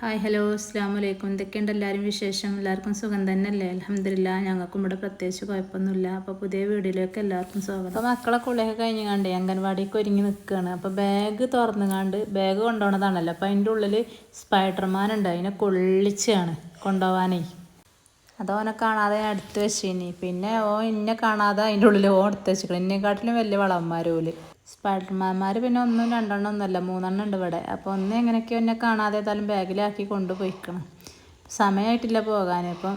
Hi hello അസ്സാം വലൈക്കും എന്തൊക്കെയുണ്ട് എല്ലാവരും വിശേഷം? എല്ലാവർക്കും സുഖം തന്നെയല്ലേ? അലഹമില്ല ഞങ്ങൾക്കും ഇവിടെ പ്രത്യേകിച്ച് കുഴപ്പമൊന്നുമില്ല. അപ്പോൾ പുതിയ വീഡിയോയിലേക്ക് എല്ലാവർക്കും സ്വാഗതം. അപ്പോൾ മക്കളെ കുളിയൊക്കെ കഴിഞ്ഞ് കണ്ടേ അംഗൻവാടിക്ക് ഒരുങ്ങി നിൽക്കുകയാണ് അപ്പോൾ ബാഗ് തുറന്നു കണ്ട് ബാഗ് കൊണ്ടുപോകണതാണല്ലോ അപ്പോൾ അതിന്റെ ഉള്ളിൽ സ്പൈഡർമാൻ ഉണ്ട്. അതിനെ കൊള്ളിച്ചാണ് കൊണ്ടുപോകാനേ അത് ഓനെ കാണാതെ ഞാൻ എടുത്ത് വെച്ചിനി. പിന്നെ ഓ ഇന്നെ കാണാതെ അതിന്റെ ഉള്ളിൽ ഓ എടുത്ത് വെച്ചിക്കണം. എന്നെക്കാട്ടിലും വലിയ വളന്മാർ ഓൽ. സ്പൈഡർമാന്മാർ പിന്നെ ഒന്നും രണ്ടെണ്ണം ഒന്നുമല്ല മൂന്നെണ്ണം ഉണ്ട് ഇവിടെ. അപ്പോൾ ഒന്ന് എങ്ങനെയൊക്കെയോ എന്നെ കാണാതെ ഏതായാലും ബാഗിലാക്കി കൊണ്ടുപോയിക്കണം സമയമായിട്ടില്ല പോകാൻ ഇപ്പം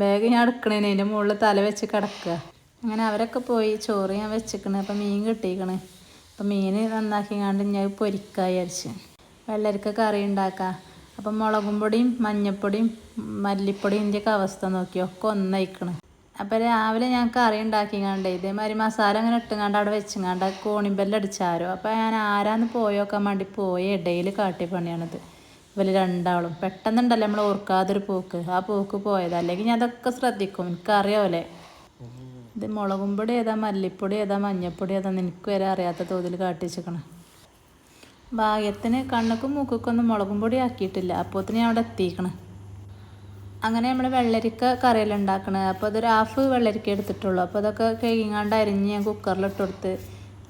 ബാഗ് ഞാൻ എടുക്കണേന് അതിന്റെ മുകളിൽ തല വെച്ച് കിടക്കുക. അങ്ങനെ അവരൊക്കെ പോയി ചോറ് ഞാൻ വെച്ചിക്കണ്. അപ്പം മീൻ കിട്ടിയിക്കണ് അപ്പം മീൻ നന്നാക്കി കണ്ട് ഞാൻ പൊരിക്കുക വിചാരിച്ച്. വെള്ളരിക്ക കറി ഉണ്ടാക്കാം. അപ്പം മുളകും പൊടിയും മഞ്ഞപ്പൊടിയും മല്ലിപ്പൊടിയും ഇതിന്റെയൊക്കെ അവസ്ഥ നോക്കി ഒക്കെ ഒന്നയിക്കണ്. അപ്പം രാവിലെ ഞാൻ കറി ഉണ്ടാക്കിങ്ങാണ്ട് ഇതേമാതിരി മസാല അങ്ങനെ ഇട്ടുങ്ങാണ്ട് അവിടെ വെച്ചുങ്ങാണ്ട് കോണിമ്പല്ലടിച്ചാരോ അപ്പം ഞാൻ ആരാന്ന് പോയോക്കാൻ വേണ്ടി പോയ ഇടയിൽ കാട്ടി പണിയാണിത്. ഇവർ രണ്ടാളും. പെട്ടെന്നുണ്ടല്ലോ നമ്മൾ ഓർക്കാതൊരു പോക്ക്. ആ പോക്ക് പോയത്. അല്ലെങ്കിൽ ഞാൻ അതൊക്കെ ശ്രദ്ധിക്കും. എനിക്കറിയാമല്ലേ ഇത് മുളകും പൊടി ഏതാ മല്ലിപ്പൊടി ഏതാ മഞ്ഞപ്പൊടി ഏതാന്ന് എനിക്ക് വരെ അറിയാത്ത തോതിൽ കാട്ടി വെച്ചേക്കണം. ഭാഗ്യത്തിന് കണ്ണുക്കും മൂക്കൊന്നും മുളകും പൊടി ആക്കിയിട്ടില്ല. അപ്പോത്തിന് ഞാൻ അവിടെ എത്തിക്കണം. അങ്ങനെ നമ്മൾ വെള്ളരിക്ക കറിയെല്ലാം ഉണ്ടാക്കണത് അപ്പോൾ അതൊരു ഹാഫ് വെള്ളരിക്ക എടുത്തിട്ടുള്ളൂ. അപ്പോൾ അതൊക്കെ കഴുകിങ്ങാണ്ട് അരിഞ്ഞ് ഞാൻ കുക്കറിലിട്ട് കൊടുത്ത്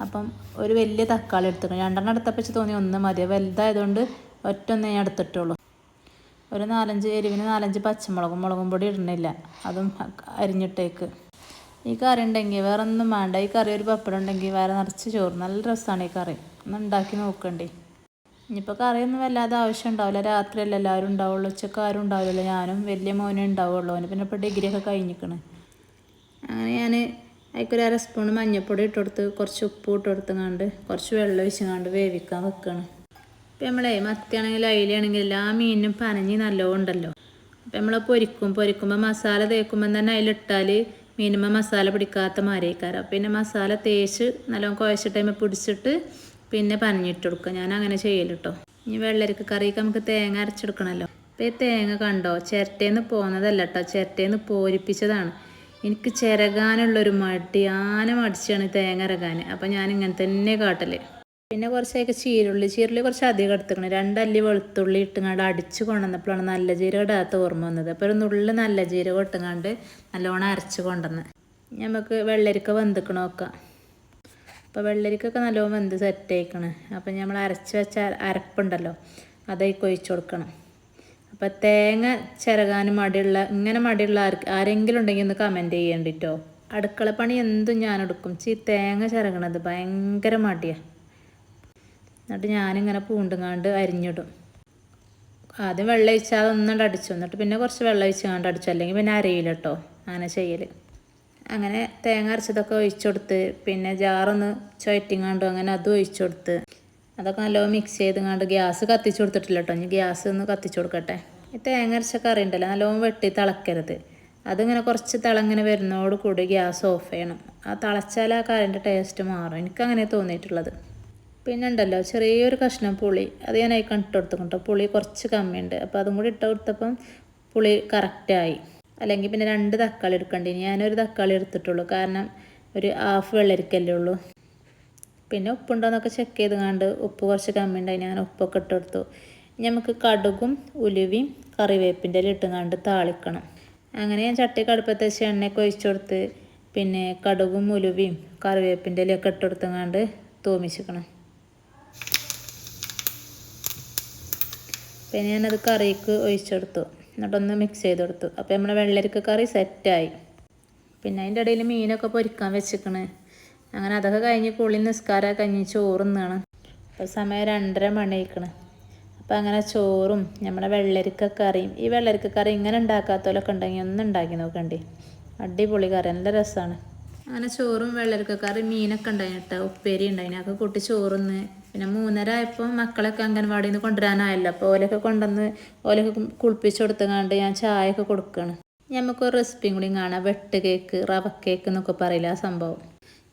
അപ്പം ഒരു വലിയ തക്കാളി എടുത്തിട്ടു രണ്ടെണ്ണം എടുത്തപ്പോൾ തോന്നി ഒന്ന് മതി. വലുതായതുകൊണ്ട് ഒറ്റ ഒന്നേ ഞാൻ എടുത്തിട്ടുള്ളൂ. ഒരു നാലഞ്ച് എരിവിന് നാലഞ്ച് പച്ചമുളകും മുളകും പൊടി ഇടണില്ല. അതും അരിഞ്ഞിട്ടേക്ക്. ഈ കറി ഉണ്ടെങ്കിൽ വേറെ ഒന്നും വേണ്ട. ഈ കറി ഒരു പപ്പടം ഉണ്ടെങ്കിൽ വേറെ നിറച്ച് ചോറ്. നല്ല രസമാണ് ഈ കറി. ഒന്ന് ഉണ്ടാക്കി നോക്കണ്ടേ? ഇനിയിപ്പോൾ കറിയൊന്നും വല്ലാതെ ആവശ്യം ഉണ്ടാവില്ല രാത്രിയല്ല എല്ലാവരും ഉണ്ടാവുള്ളൂ. ഉച്ചയ്ക്ക് ആരും ഉണ്ടാവില്ലല്ലോ. ഞാനും വലിയ മോനെ ഉണ്ടാവുള്ളൂ. അവന് പിന്നെ ഇപ്പോൾ ഡിഗ്രിയൊക്കെ ഒക്കെ കഴിഞ്ഞിക്കണ്. അങ്ങനെ ഞാൻ അതിക്കൊരു അര സ്പൂൺ മഞ്ഞൾപ്പൊടി ഇട്ട് കുറച്ച് ഉപ്പ് ഇട്ട് കൊടുത്തുങ്ങാണ്ട് കുറച്ച് വെള്ളം ഒഴിച്ചുങ്ങാണ്ട് വേവിക്കാൻ വെക്കണം ഇപ്പം നമ്മളെ മത്തിയാണെങ്കിൽ അയിലാണെങ്കിൽ എല്ലാ മീനും പനഞ്ഞ് നല്ലോണം ഉണ്ടല്ലോ. അപ്പം നമ്മൾ പൊരിക്കും. പൊരിക്കുമ്പോൾ മസാല തേക്കുമ്പോൾ തന്നെ അതിലിട്ടാൽ മീനുമ്പോൾ മസാല പിടിക്കാത്ത മാരേക്കാരം പിന്നെ മസാല തേച്ച് നല്ലോണം കുഴച്ചിട്ട് അതിമ്മ പിടിച്ചിട്ട് പിന്നെ പനഞ്ഞിട്ട് കൊടുക്കുക ഞാൻ അങ്ങനെ ചെയ്യൽ കേട്ടോ ഇനി വെള്ളരിക്ക കറിക്ക് നമുക്ക് തേങ്ങ അരച്ചെടുക്കണമല്ലോ അപ്പോൾ ഈ തേങ്ങ കണ്ടോ? ചിരട്ടേന്ന് പോകുന്നതല്ല കേട്ടോ ചിരട്ടേന്ന് പോരിപ്പിച്ചതാണ്. എനിക്ക് ചിരകാനുള്ളൊരു മടി ആന മടിച്ചാണ് തേങ്ങ ഇറകാൻ അപ്പോൾ ഞാൻ ഇങ്ങനെ തന്നെ കാട്ടൽ. പിന്നെ കുറച്ചൊക്കെ ചീരുള്ളി ചീരുള്ളി കുറച്ച് അധികം എടുത്തിക്കണം. രണ്ടല്ലി വെളുത്തുള്ളി ഇട്ടുങ്ങാണ്ട് അടിച്ച് കൊണ്ടുവന്നപ്പോഴാണ് നല്ല ജീരകം ഇടാത്ത ഓർമ്മ വന്നത്. അപ്പോൾ ഒരു നുള്ളി നല്ല ജീരകം ഇട്ടുങ്ങാണ്ട് നല്ലോണം അരച്ച് കൊണ്ടുവന്ന്. നമുക്ക് വെള്ളരിക്ക വെന്തിക്കണ നോക്കാം. അപ്പോൾ വെള്ളരിക്കൊക്കെ നല്ലോണം വെന്ത് സെറ്റ് ആയിക്കണ്. അപ്പം നമ്മൾ അരച്ച് വെച്ച അരപ്പുണ്ടല്ലോ അതായി കൊഴിച്ചു കൊടുക്കണം. അപ്പോൾ തേങ്ങ ചിരകാനും മടിയുള്ള ഇങ്ങനെ മടിയുള്ള ആരെങ്കിലും ഉണ്ടെങ്കിൽ ഒന്ന് കമന്റ് ചെയ്യണ്ടിട്ടോ. അടുക്കളപ്പണി എന്തും ഞാൻ എടുക്കും. ചീ തേങ്ങ ചിരകണത് ഭയങ്കര മടിയാണ് എന്നിട്ട് ഞാനിങ്ങനെ പൂണ്ടുങ്ങാണ്ട് അരിഞ്ഞിടും. ആദ്യം വെള്ളം ഒഴിച്ചാൽ അതൊന്നും അടിച്ചു. എന്നിട്ട് പിന്നെ കുറച്ച് വെള്ളം ഒഴിച്ചാണ്ട് അടിച്ചു. അല്ലെങ്കിൽ പിന്നെ അരയില്ല അങ്ങനെ ചെയ്യൽ അങ്ങനെ തേങ്ങ അരച്ചതൊക്കെ ഒഴിച്ചു കൊടുത്ത് പിന്നെ ജാറൊന്ന് ചുയറ്റിങ്ങാണ്ടും അങ്ങനെ അതും ഒഴിച്ചു കൊടുത്ത്. അതൊക്കെ നല്ലോണം മിക്സ് ചെയ്തുങ്ങാണ്ട് ഗ്യാസ് കത്തിച്ചു കൊടുത്തിട്ടില്ല കേട്ടോ ഇനി ഗ്യാസ് ഒന്ന് കത്തിച്ചു കൊടുക്കട്ടെ. ഈ തേങ്ങ അരച്ച കറി ഉണ്ടല്ലോ നല്ലോണം വെട്ടി തിളക്കരുത്. അതിങ്ങനെ കുറച്ച് തിളങ്ങനെ വരുന്നതോട് കൂടി ഗ്യാസ് ഓഫ് ചെയ്യണം. ആ തിളച്ചാൽ ആ കറിന്റെ ടേസ്റ്റ് മാറും. എനിക്കങ്ങനെ തോന്നിയിട്ടുള്ളത്. പിന്നെ ഉണ്ടല്ലോ ചെറിയൊരു കഷ്ണം പുളി. അത് ഞാൻ അതിൽ കണ്ടിട്ട് കൊടുത്തു പുളി കുറച്ച് കമ്മിയുണ്ട്. അപ്പോൾ അതും കൂടി ഇട്ട് കൊടുത്തപ്പം പുളി കറക്റ്റായി അല്ലെങ്കിൽ പിന്നെ രണ്ട് തക്കാളി എടുക്കേണ്ടി. ഞാനൊരു തക്കാളി എടുത്തിട്ടുള്ളൂ. കാരണം ഒരു ഹാഫ് വെള്ളരിക്കല്ലേ ഉള്ളൂ. പിന്നെ ഉപ്പുണ്ടോയെന്നൊക്കെ ചെക്ക് ചെയ്ത് കണ്ട് ഉപ്പ് കുറച്ച് കമ്മി ഉണ്ടായി ഞാൻ ഉപ്പൊക്കെ ഇട്ട് കൊടുത്തു നമുക്ക് കടുകും ഉലുവയും കറിവേപ്പിന്റെ ഇട്ടും കണ്ട് താളിക്കണം. അങ്ങനെ ഞാൻ ചട്ടി കടുപ്പത്ത് വെച്ച് എണ്ണയൊക്കെ ഒഴിച്ചു കൊടുത്ത് പിന്നെ കടുകും ഉലുവയും കറിവേപ്പിന്റെ ഇലയൊക്കെ ഇട്ട് കൊടുത്തങ്ങാണ്ട് തൂമിച്ചിക്കണം. പിന്നെ ഞാനത് കറിക്ക് ഒഴിച്ചെടുത്തു എന്നിട്ടൊന്ന് മിക്സ് ചെയ്ത് കൊടുത്തു. അപ്പോൾ നമ്മുടെ വെള്ളരിക്ക കറി സെറ്റായി പിന്നെ അതിന്റെ ഇടയിൽ മീനൊക്കെ പൊരിക്കാൻ വെച്ചിക്കണ്. അങ്ങനെ അതൊക്കെ കഴിഞ്ഞ് കുളി നിസ്കാരം കഴിഞ്ഞ് ചോറുന്നാണ് അപ്പോൾ സമയം രണ്ടര മണിയിക്കണ് അപ്പോൾ അങ്ങനെ ചോറും നമ്മുടെ വെള്ളരിക്ക കറിയും ഈ വെള്ളരിക്ക കറി ഇങ്ങനെ ഉണ്ടാക്കാത്തവരൊക്കെ ഉണ്ടെങ്കിൽ ഒന്ന് ഉണ്ടാക്കി നോക്കണ്ടേ. അടിപൊളി കറി നല്ല രസമാണ് അങ്ങനെ ചോറും വെള്ളരിക്ക കറി മീനൊക്കെ ഉണ്ടായിട്ട് ഉപ്പേരി ഉണ്ടായിന്. അതൊക്കെ കൂട്ടി ചോറുന്ന് പിന്നെ മൂന്നര ആയപ്പോൾ മക്കളൊക്കെ അംഗൻവാടിയിൽ നിന്ന് കൊണ്ടുവരാനായല്ലോ. അപ്പോൾ ഓലൊക്കെ കൊണ്ടുവന്ന് ഓലൊക്കെ കുളിപ്പിച്ച് കൊടുത്തങ്ങാണ്ട് ഞാൻ ചായ ചായയൊക്കെ കൊടുക്കുകയാണ് നമുക്കൊരു റെസിപ്പിയും കൂടി കാണാം. വെട്ട് കേക്ക് റവ കേക്ക് എന്നൊക്കെ പറയില്ല ആ സംഭവം.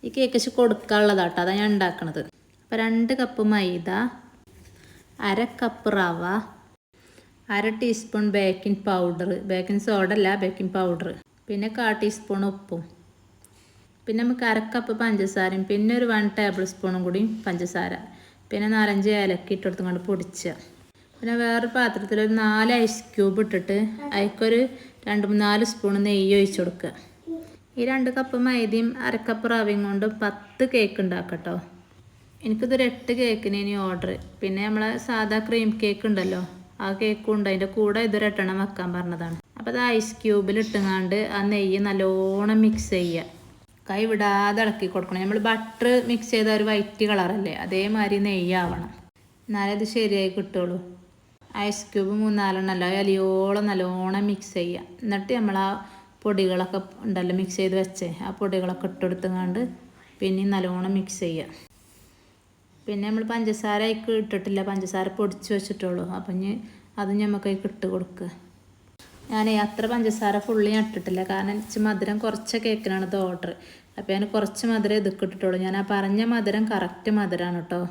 ഈ കേക്ക് വെച്ച് കൊടുക്കാനുള്ളതാട്ടോ. അതാണ് ഞാൻ ഉണ്ടാക്കണത്. അപ്പോൾ രണ്ട് കപ്പ് മൈദ അര കപ്പ് റവ അര teaspoon baking powder baking soda അല്ല ബേക്കിംഗ് പൗഡർ പിന്നെ കാ ടീസ്പൂൺ ഉപ്പും. പിന്നെ നമുക്ക് അര കപ്പ് പഞ്ചസാരയും. പിന്നെ ഒരു വൺ ടേബിൾ സ്പൂണും കൂടി പഞ്ചസാര. പിന്നെ നാലഞ്ച് ഏലക്ക ഇട്ട് കൊണ്ട് പൊടിക്കുക പിന്നെ വേറൊരു പാത്രത്തിൽ ഒരു നാല് ഐസ് ക്യൂബ് ഇട്ടിട്ട് അതിക്കൊരു രണ്ട് നാല് സ്പൂൺ നെയ്യ് ഒഴിച്ച് കൊടുക്കുക ഈ രണ്ട് കപ്പ് മൈദയും അരക്കപ്പ് റവയും കൊണ്ട് പത്ത് കേക്ക് ഉണ്ടാക്കട്ടോ എനിക്കിതൊരു എട്ട് കേക്കിന് ഇനി ഓർഡർ പിന്നെ നമ്മളെ സാധാ ക്രീം കേക്ക് ഉണ്ടല്ലോ ആ കേക്കും ഉണ്ട്. അതിന്റെ കൂടെ ഇതൊരു എട്ടെണ്ണം വെക്കാൻ പറഞ്ഞതാണ്. അപ്പോൾ അത് ഐസ് ക്യൂബിൽ ഇട്ടുങ്ങാണ്ട് ആ നെയ്യ് നല്ലോണം മിക്സ് ചെയ്യുക കൈ വിടാതെ ഇളക്കി കൊടുക്കണം. നമ്മൾ ബട്ടർ മിക്സ് ചെയ്ത ഒരു വൈറ്റ് കളറല്ലേ അതേമാതിരി നെയ്യാവണം എന്നാലേ അത് ശരിയായി കിട്ടുള്ളൂ. ഐസ് ക്യൂബ് മൂന്നാലെണ്ണമല്ല അലിയോളം നല്ലോണം മിക്സ് ചെയ്യുക എന്നിട്ട് നമ്മൾ ആ പൊടികളൊക്കെ ഉണ്ടല്ലോ മിക്സ് ചെയ്ത് വെച്ചേ ആ പൊടികളൊക്കെ ഇട്ടെടുത്തുകൊണ്ട് പിന്നെ നല്ലോണം മിക്സ് ചെയ്യുക പിന്നെ നമ്മൾ പഞ്ചസാര ഇട്ടിട്ടില്ല പഞ്ചസാര പൊടിച്ച് വെച്ചിട്ടുള്ളൂ. അപ്പം ഇനി അത് നമുക്ക് ഇട്ട് കൊടുക്കുക ഞാൻ അത്ര പഞ്ചസാര ഫുള്ളി ഇട്ടിട്ടില്ല. കാരണം എനിക്ക് മധുരം കുറച്ച് കേക്കിനാണ് ഇത് ഓർഡർ അപ്പോൾ ഞാൻ കുറച്ച് മധുരം ഇതൊക്കെ ഇട്ടിട്ടുള്ളൂ. ഞാൻ ആ പറഞ്ഞ മധുരം കറക്റ്റ് മധുരമാണ് കേട്ടോ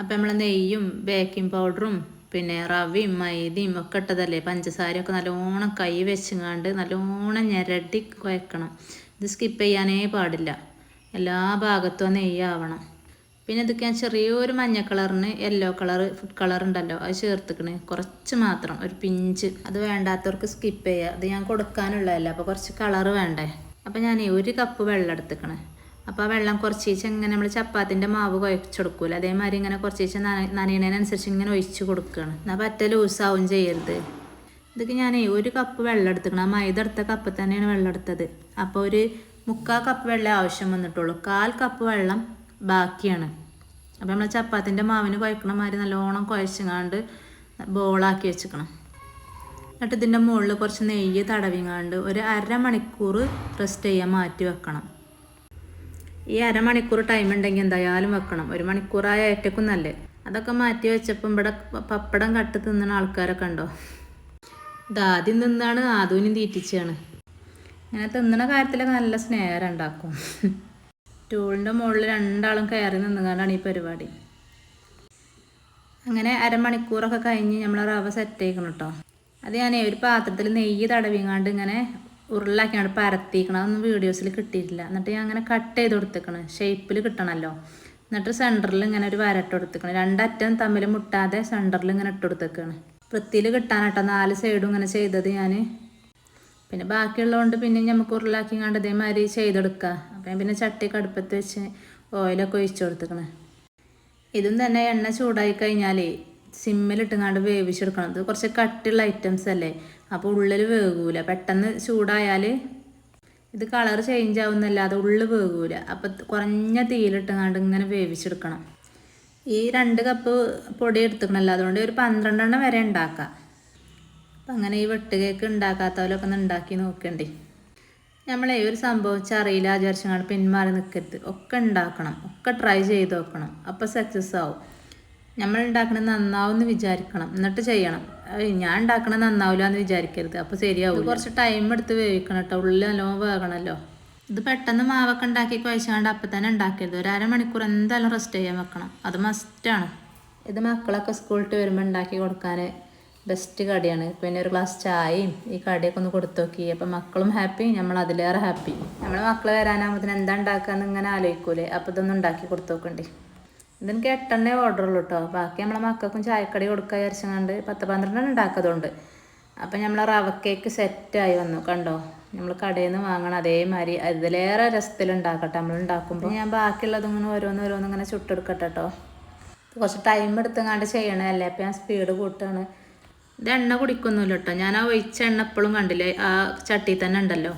അപ്പോൾ നമ്മൾ നെയ്യും ബേക്കിംഗ് പൗഡറും പിന്നെ റവയും മൈദയും ഒക്കെ ഇട്ടതല്ലേ? പഞ്ചസാരയൊക്കെ നല്ലോണം കൈ വെച്ചുങ്ങാണ്ട് നല്ലോണം ഞരടി കുഴക്കണം ഇത് സ്കിപ്പ് ചെയ്യാനേ പാടില്ല. എല്ലാ ഭാഗത്തും നെയ്യാവണം പിന്നെ ഇതൊക്കെ ഞാൻ ചെറിയൊരു മഞ്ഞ കളറിന് യെല്ലോ കളർ ഫുഡ് കളർ ഉണ്ടല്ലോ അത് ചേർത്തിക്കണ്. കുറച്ച് മാത്രം ഒരു പിഞ്ച്. അത് വേണ്ടാത്തവർക്ക് സ്കിപ്പ് ചെയ്യുക അത് ഞാൻ കൊടുക്കാനുള്ളതല്ല അപ്പോൾ കുറച്ച് കളർ വേണ്ടേ? അപ്പോൾ ഞാൻ ഒരു കപ്പ് വെള്ളം എടുത്തിക്കണേ. അപ്പോൾ ആ വെള്ളം കുറച്ചേച്ച് ഇങ്ങനെ നമ്മൾ ചപ്പാത്തിന്റെ മാവ് കുഴച്ചെടുക്കൂല. അതേമാതിരി ഇങ്ങനെ കുറച്ചേച്ച് നനയണതിനനുസരിച്ച് ഇങ്ങനെ ഒഴിച്ച് കൊടുക്കുകയാണ് എന്നാൽ പറ്റ ലൂസാവും ചെയ്യരുത്. ഇതൊക്കെ ഞാൻ ഒരു കപ്പ് വെള്ളം എടുത്തിക്കണം. ആ മൈദ എടുത്ത കപ്പ് തന്നെയാണ് വെള്ളം എടുത്തത്. അപ്പോൾ ഒരു മുക്കാൽ കപ്പ് വെള്ളം ആവശ്യം വന്നിട്ടുള്ളൂ. കാൽ കപ്പ് വെള്ളം ബാക്കിയാണ്. അപ്പോൾ നമ്മൾ ചപ്പാത്തിന്റെ മാവിന് കുഴക്കണ മാതിരി നല്ലോണം കുഴച്ചങ്ങാണ്ട് ബോളാക്കി വെച്ചിക്കണം. എന്നിട്ട് ഇതിന്റെ മുകളിൽ കുറച്ച് നെയ്യ് തടവിങ്ങാണ്ട് ഒരു അരമണിക്കൂർ റെസ്റ്റ് ചെയ്യാൻ മാറ്റി വെക്കണം. ഈ അരമണിക്കൂർ ടൈം ഉണ്ടെങ്കിൽ എന്തായാലും വെക്കണം. ഒരു മണിക്കൂറായ ഏറ്റക്കും നല്ല. അതൊക്കെ മാറ്റി വെച്ചപ്പം ഇവിടെ പപ്പടം കട്ട് തിന്നണ ആൾക്കാരൊക്കെ ഉണ്ടോ? ഇത് ആദ്യം തിന്നാണ് ആദൂനും തീറ്റിച്ചാണ്. ഇങ്ങനെ തിന്നണ കാര്യത്തിലൊക്കെ നല്ല സ്നേഹം ഉണ്ടാക്കും. ടൂളിന്റെ മുകളിൽ രണ്ടാളും കയറി നിന്നുകൊണ്ടാണ് ഈ പരിപാടി. അങ്ങനെ അരമണിക്കൂറൊക്കെ കഴിഞ്ഞ് നമ്മൾ റവ സെറ്റ് ആയിക്കണം കേട്ടോ അത് ഞാൻ ഒരു പാത്രത്തിൽ നെയ്യ് തടവിങ്ങാണ്ട് ഇങ്ങനെ ഉരുളാക്കിയാണ് പരത്തിക്കണം അതൊന്നും വീഡിയോസിൽ കിട്ടിയിട്ടില്ല. എന്നിട്ട് ഞാൻ അങ്ങനെ കട്ട് ചെയ്ത് കൊടുത്തേക്കണം. ഷേപ്പിൽ കിട്ടണമല്ലോ എന്നിട്ട് സെന്ററിൽ ഇങ്ങനെ ഒരു വരട്ട് കൊടുത്തേക്കണം. രണ്ടറ്റം തമ്മിൽ മുട്ടാതെ സെന്ററിൽ ഇങ്ങനെ ഇട്ട് കൊടുത്തേക്കാണ്. വൃത്തിയിൽ കിട്ടാനാട്ടോ. നാല് സൈഡും ഇങ്ങനെ ചെയ്തത് ഞാൻ പിന്നെ ബാക്കിയുള്ളതുകൊണ്ട് പിന്നെ നമുക്ക് ഉരുളാക്കി കണ്ട് ഇതേമാതിരി ചെയ്തെടുക്കുക അപ്പം പിന്നെ ചട്ടി കടുപ്പത്ത് വെച്ച് ഓയിലൊക്കെ ഒഴിച്ചു കൊടുത്തേക്കണേ. ഇതും തന്നെ എണ്ണ ചൂടായി കഴിഞ്ഞാലേ സിമ്മിലിട്ടുങ്ങാണ്ട് വേവിച്ചെടുക്കണം. ഇത് കുറച്ച് കട്ടിയുള്ള ഐറ്റംസ് അല്ലേ? അപ്പോൾ ഉള്ളിൽ വേകൂല പെട്ടെന്ന് ചൂടായാൽ ഇത് കളർ ചേഞ്ച് ആവുന്നല്ലാതെ ഉള്ളിൽ വേകൂല അപ്പം കുറഞ്ഞ തീയിലിട്ടുങ്ങാണ്ട് ഇങ്ങനെ വേവിച്ചെടുക്കണം. ഈ രണ്ട് കപ്പ് പൊടി എടുത്തുക്കണല്ലോ. അതുകൊണ്ട് ഒരു പന്ത്രണ്ടെണ്ണം വരെ ഉണ്ടാക്കാം. അപ്പം അങ്ങനെ ഈ വെട്ടുകേക്ക് ഉണ്ടാക്കാത്തവരൊക്കെ ഒന്ന് ഉണ്ടാക്കി നോക്കണ്ടേ? നമ്മളെ ഒരു സംഭവം അറിയില്ല വിചാരിച്ചങ്ങാണ്ട് പിന്മാറി നിൽക്കരുത് ഒക്കെ ഉണ്ടാക്കണം ഒക്കെ ട്രൈ ചെയ്ത് നോക്കണം. അപ്പോൾ സക്സസ് ആവും. നമ്മൾ ഉണ്ടാക്കണത് നന്നാവും എന്ന് വിചാരിക്കണം. എന്നിട്ട് ചെയ്യണം. ഞാൻ ഉണ്ടാക്കണത് നന്നാവില്ല എന്ന് വിചാരിക്കരുത്. അപ്പോൾ ശരിയാവും കുറച്ച് ടൈം എടുത്ത് വേവിക്കണം കേട്ടോ ഉള്ളിൽ നല്ലോണം വേകണമല്ലോ ഇത് പെട്ടെന്ന് മാവൊക്കെ ഉണ്ടാക്കി കുഴച്ചാണ്ട് അപ്പം തന്നെ ഉണ്ടാക്കരുത് ഒരു അരമണിക്കൂർ എന്തായാലും റെസ്റ്റ് ചെയ്യാൻ വെക്കണം. അത് മസ്റ്റാണ് ഇത് മക്കളൊക്കെ സ്കൂളിട്ട് വരുമ്പോൾ ഉണ്ടാക്കി കൊടുക്കാൻ ബെസ്റ്റ് കടിയാണ്. പിന്നെ ഒരു ഗ്ലാസ് ചായയും ഈ കടിയൊക്കെ ഒന്ന് കൊടുത്തു നോക്കി. അപ്പം മക്കളും ഹാപ്പി നമ്മൾ അതിലേറെ ഹാപ്പി നമ്മൾ മക്കൾ വരാനാകുമ്പോൾ എന്താ ഉണ്ടാക്കാന്ന് ഇങ്ങനെ ആലോചിക്കൂലേ? അപ്പം ഇതൊന്നും ഉണ്ടാക്കി കൊടുത്തു നോക്കണ്ടേ. ഇതെനിക്ക് എട്ടെണ്ണേ ഓർഡർ ഉള്ളൂ കേട്ടോ ബാക്കി നമ്മളെ മക്കൾക്കും ചായക്കടി കൊടുക്കുക വിചാരിച്ചങ്ങാണ്ട് പത്ത് പന്ത്രണ്ടെണ്ണം ഉണ്ടാക്കതുകൊണ്ട് അപ്പം നമ്മൾ റവ കേക്ക് സെറ്റായി വന്നു. കണ്ടോ? നമ്മൾ കടയിൽ നിന്ന് വാങ്ങണം അതേമാതിരി അതിലേറെ രസത്തിൽ ഉണ്ടാക്കട്ടെ നമ്മൾ ഉണ്ടാക്കുമ്പോൾ ഞാൻ ബാക്കിയുള്ളതും ഇങ്ങനെ ഓരോന്ന് ഓരോന്ന് ഇങ്ങനെ ചുട്ടെടുക്കട്ടെ കേട്ടോ കുറച്ച് ടൈം എടുത്തങ്ങാണ്ട് ചെയ്യണമല്ലേ അപ്പം ഞാൻ സ്പീഡ് കൂട്ടുകയാണ് ഇത് എണ്ണ കുടിക്കൊന്നുമില്ല കേട്ടോ ഞാൻ ആ ഒഴിച്ച എണ്ണ എപ്പോഴും കണ്ടില്ലേ? ആ ചട്ടി തന്നെ ഉണ്ടല്ലോ.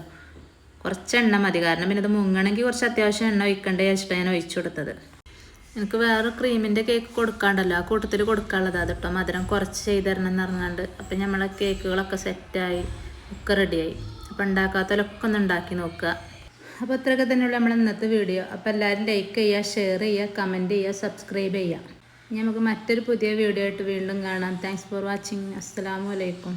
കുറച്ച് എണ്ണ മതി. കാരണം പിന്നെ ഇത് മുങ്ങണമെങ്കിൽ കുറച്ച് അത്യാവശ്യം എണ്ണ ഒഴിക്കണ്ടേ വെച്ചിട്ടാണ് ഞാൻ ഒഴിച്ചു കൊടുത്തത്. എനിക്ക് വേറെ ക്രീമിന്റെ കേക്ക് കൊടുക്കാണ്ടല്ലോ. ആ കൂട്ടത്തിൽ കൊടുക്കാനുള്ളത് അത് കേട്ടോ മധുരം കുറച്ച് ചെയ്ത് തരണം എന്ന് പറഞ്ഞാണ്ട്. അപ്പം നമ്മളെ കേക്കുകളൊക്കെ സെറ്റായി ഒക്കെ റെഡിയായി അപ്പം ഉണ്ടാക്കാത്തതിലൊക്കെ ഒന്ന് ഉണ്ടാക്കി നോക്കുക. അപ്പോൾ ഇത്രയൊക്കെ തന്നെയുള്ള നമ്മൾ ഇന്നത്തെ വീഡിയോ അപ്പോൾ എല്ലാവരും ലൈക്ക് ചെയ്യുക ഷെയർ ചെയ്യുക കമന്റ് ചെയ്യുക സബ്സ്ക്രൈബ് ചെയ്യുക. നമുക്ക് മറ്റൊരു പുതിയ വീഡിയോ ആയിട്ട് വീണ്ടും കാണാം. താങ്ക്സ് ഫോർ വാച്ചിങ് അസ്സാം വലൈക്കും